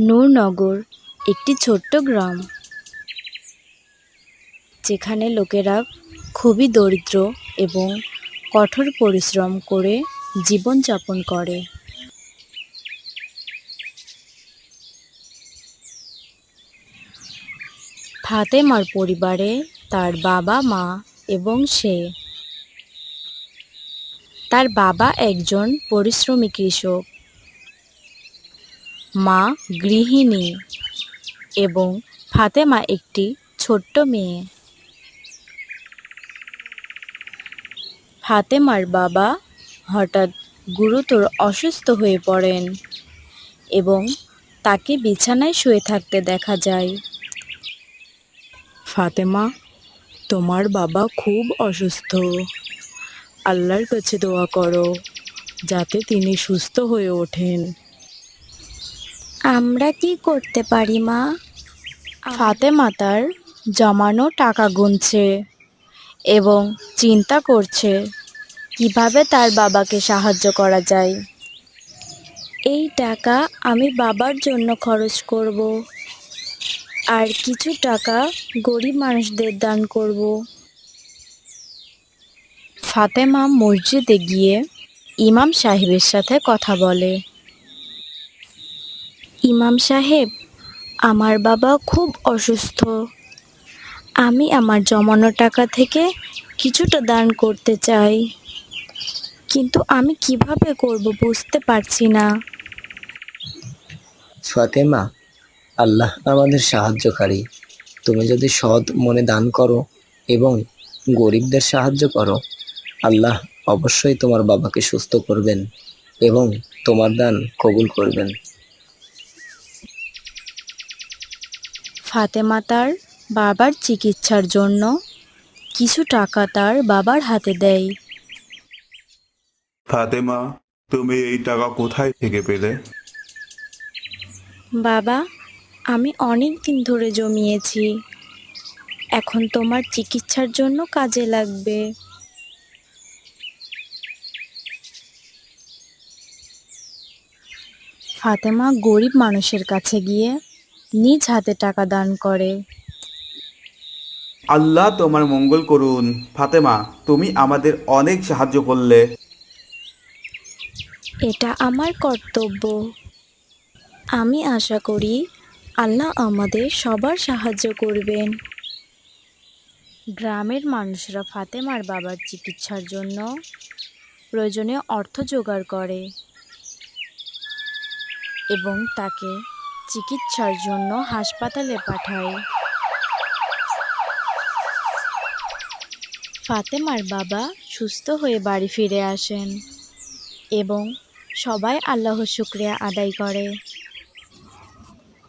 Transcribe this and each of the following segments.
নূরনগর, একটি ছোট্ট গ্রাম। যেখানে লোকেরা খুবই দরিদ্র এবং কঠোর পরিশ্রম করে জীবনযাপন করে। ফাতেমার পরিবারে তার বাবা, মা এবং সে। তার বাবা একজন পরিশ্রমী কৃষক। মা গৃহিণী এবং ফাতেমা একটি ছোট্ট মেয়ে। ফাতেমার বাবা হঠাৎ গুরুতর অসুস্থ হয়ে পড়েন এবং তাকে বিছানায় শুয়ে থাকতে দেখা যায়। ফাতেমা, তোমার বাবা খুব অসুস্থ। আল্লাহর কাছে দোয়া করো যাতে তিনি সুস্থ হয়ে ওঠেন। আমরা কি করতে পারি মা? ফাতেমা তার জমানো টাকা গুনছে এবং চিন্তা করছে কীভাবে তার বাবাকে সাহায্য করা যায়। এই টাকা আমি বাবার জন্য খরচ করব আর কিছু টাকা গরিব মানুষদের দান করব। ফাতেমা মসজিদে গিয়ে ইমাম সাহেবের সাথে কথা বলে। ইমাম সাহেব, আমার বাবা খুব অসুস্থ। আমি আমার জমানো টাকা থেকে কিছুটা দান করতে চাই। কিন্তু আমি কীভাবে করব বুঝতে পারছি না। ফাতেমা, আল্লাহ আমাদের সাহায্যকারী। তুমি যদি সৎ মনে দান করো এবং গরিবদের সাহায্য করো, আল্লাহ অবশ্যই তোমার বাবাকে সুস্থ করবেন এবং তোমার দান কবুল করবেন। ফাতেমা তার বাবার চিকিৎসার জন্য কিছু টাকা তার বাবার হাতে দেয়। ফাতেমা তুমি এই টাকা কোথায় থেকে পেলে? বাবা আমি অনেক দিন ধরে জমিয়েছি। এখন তোমার চিকিৎসার জন্য কাজে লাগবে। ফাতেমা গরিব মানুষের কাছে গিয়ে নিজ হাতে টাকা দান করে। আল্লাহ তোমার মঙ্গল করুন। ফাতেমা তুমি আমাদের অনেক সাহায্য করলে। এটা আমার কর্তব্য। আমি আশা করি আল্লাহ আমাদের সবার সাহায্য করবেন। গ্রামের মানুষরা ফাতেমার বাবার চিকিৎসার জন্য প্রয়োজনীয় অর্থ জোগাড় করে এবং তাকে চিকিৎসার জন্য হাসপাতালে পাঠায়। ফাতেমার বাবা সুস্থ হয়ে বাড়ি ফিরে আসেন এবং সবাই আল্লাহ শুক্রিয়া আদায় করে।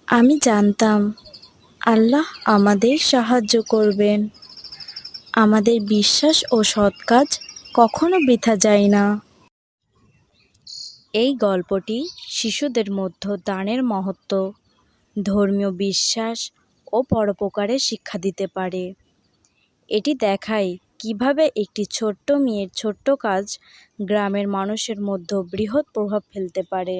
আমি জানতাম, আল্লাহ আমাদের সাহায্য করবেন। আমাদের বিশ্বাস ও সৎ কাজ কখনো বৃথা যায় না। এই গল্পটি শিশুদের মধ্য দানের মহত্ব, ধর্মীয় বিশ্বাস ও পরোপকারের শিক্ষা দিতে পারে। এটি দেখায় কীভাবে একটি ছোট্ট মেয়ের ছোট্ট কাজ গ্রামের মানুষের মধ্যে বৃহৎ প্রভাব ফেলতে পারে।